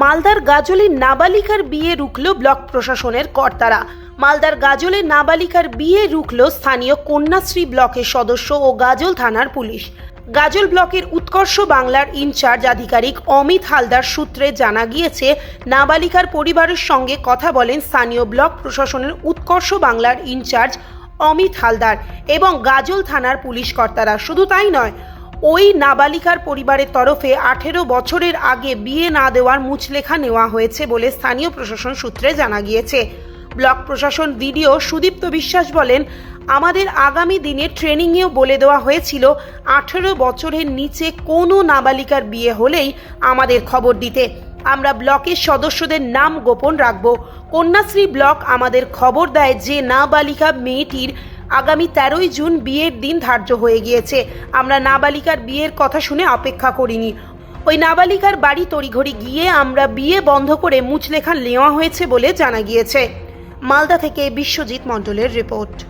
মালদার গাজলে নাবালিকার বিয়ে রুখল ব্লক প্রশাসনের কর্তারা। মালদার গাজলে নাবালিকার বিয়ে রুখল স্থানীয় কন্যাশ্রী ব্লকের সদস্য ও গাজল থানার পুলিশ। গাজল ব্লকের উৎকর্ষ বাংলার ইনচার্জ আধিকারিক অমিত হালদার সূত্রে জানা গিয়েছে, নাবালিকার পরিবারের সঙ্গে কথা বলেন স্থানীয় ব্লক প্রশাসনের উৎকর্ষ বাংলার ইনচার্জ অমিত হালদার এবং গাজল থানার পুলিশ কর্তারা। শুধু তাই নয় ওই নাবালিকার পরিবারের তরফে আঠেরো বছরের আগে বিয়ে না দেওয়ার মুচলেখা নেওয়া হয়েছে বলে স্থানীয় প্রশাসন সূত্রে জানা গিয়েছে। ব্লক প্রশাসন ভিডিও সুদীপ্ত বিশ্বাস বলেন, আমাদের আগামী দিনে ট্রেনিংয়েও বলে দেওয়া হয়েছিল, আঠেরো বছরের নিচে কোনো নাবালিকার বিয়ে হলেই আমাদের খবর দিতে। আমরা ব্লকের সদস্যদের নাম গোপন রাখব। কন্যাশ্রী ব্লক আমাদের খবর দেয় যে নাবালিকা মেয়েটির আগামী তেরোই জুন বিয়ের দিন ধার্য হয়ে গিয়েছে। আমরা নাবালিকার বিয়ের কথা শুনে অপেক্ষা করিনি। ওই নাবালিকার বাড়ি তড়িঘড়ি গিয়ে আমরা বিয়ে বন্ধ করে মুচলেখা নেওয়া হয়েছে বলে জানা গিয়েছে। মালদা থেকে বিশ্বজিৎ মণ্ডলের রিপোর্ট।